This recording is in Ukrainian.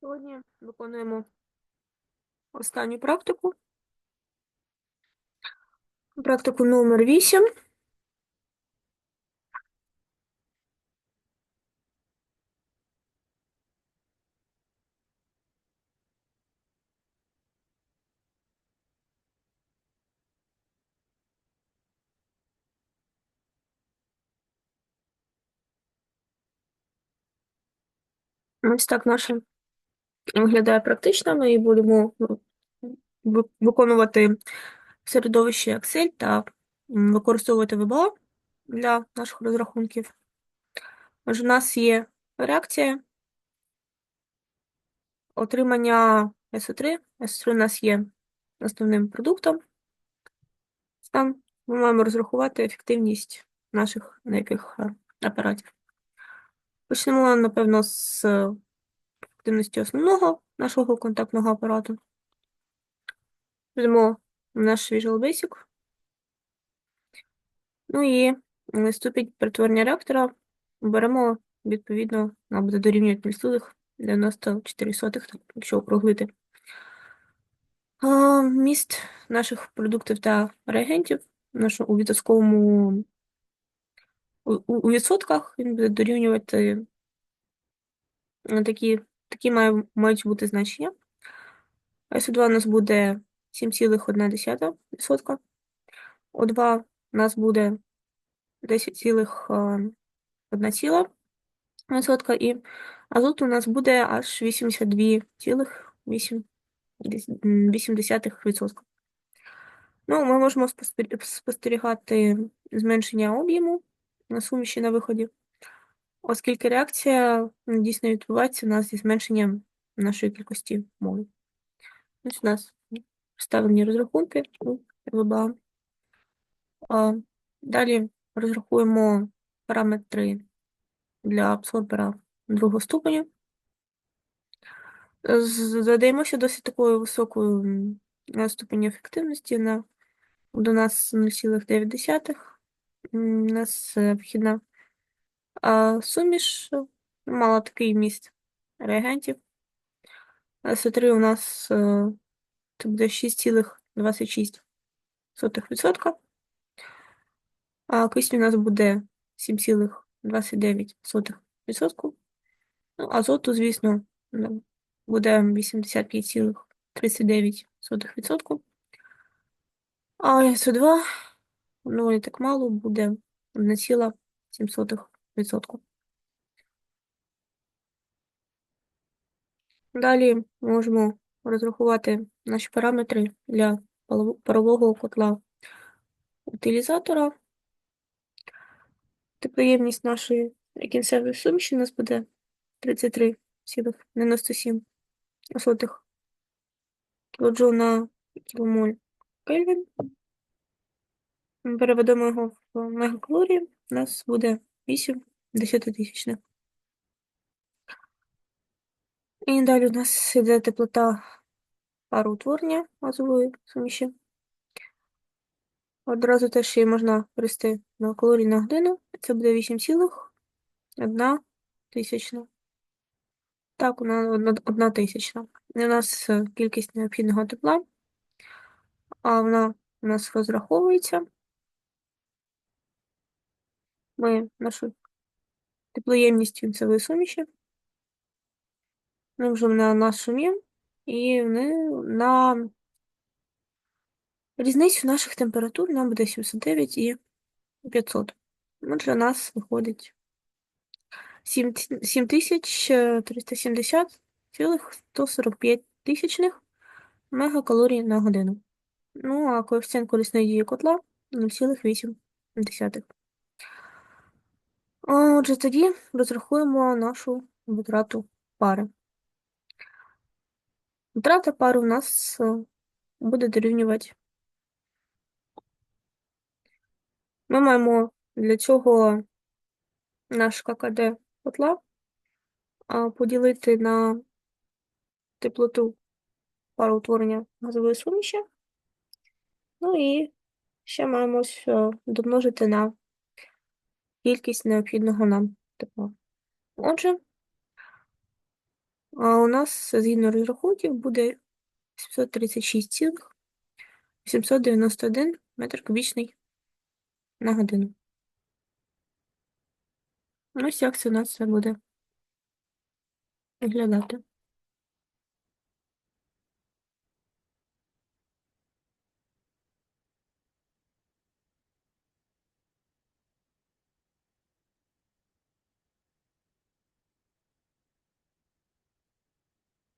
Сьогодні виконуємо останню практику. Практику номер 8. Ось так наше виглядає практично. Ми будемо ну, виконувати в середовищі Excel та використовувати VBA для наших розрахунків. Отже, у нас є реакція отримання SO3. SO3 у нас є основним продуктом. Там ми маємо розрахувати ефективність наших деяких е, апаратів. Почнемо, напевно, з ефективності основного нашого контактного апарату. Візьмемо наш Visual Basic. Ну і ступінь перетворення реактора беремо, відповідно, нам буде дорівнювати 0,94, так, якщо округлити. Міст наших продуктів та реагентів у відсотковому у, відсотках він буде дорівнювати такі, такі мають бути значення. СО2 у нас буде 7,1%. О2 у нас буде 10,1%. І азот у нас буде аж 82,8%. Ну, ми можемо спостерігати зменшення об'єму на суміші на виході, оскільки реакція дійсно відбувається у нас зі зменшенням нашої кількості мови. Ось у нас вставлені розрахунки у ВБА. Далі розрахуємо параметри для абсорбера другого ступеня. Задаємося досить такою високою м, ступені ефективності. На, до нас 0,9. У нас е, вхідна а, суміш е, мала такий вміст реагентів. С3 у нас е, це буде 6,26%. А кисню у нас буде 7,29%. Ну, азоту, звісно, ну, буде 85,39%. А СО2, ну, не так мало, буде 1,7%. Далі можемо розрахувати наші параметри для парового котла утилізатора. Теплоємність нашої кінцевої суміші у нас буде 33,97 кілоджоул на кіломоль Кельвін. Переведемо його в мегакалорії, у нас буде 8 десятитисячних. І далі у нас йде теплота пароутворення газової суміші. Одразу теж її можна перевести на калорії на годину. Це буде 8,1 тисячна. Так, вона одна, одна тисячна. І у нас е, кількість необхідного тепла, а вона у нас розраховується. Ми нашу теплоємність кінцевої суміші множимо на наш шумів і вони на різницю наших температур нам буде 709 і 500. Отже, у нас виходить 7370,145 тисячних мегакалорій на годину. Ну, а коефіцієнт корисної дії котла 0,8. Отже, тоді розрахуємо нашу витрату пари. Витрата пари у нас е, буде дорівнювати. Ми маємо для цього наш ККД котла поділити на теплоту пароутворення газової суміші. Ну і ще маємо е, домножити на кількість необхідного нам тепла. Отже, у нас згідно розрахунків буде 736,891 метр кубічний на годину. Ось як це у нас все буде виглядати.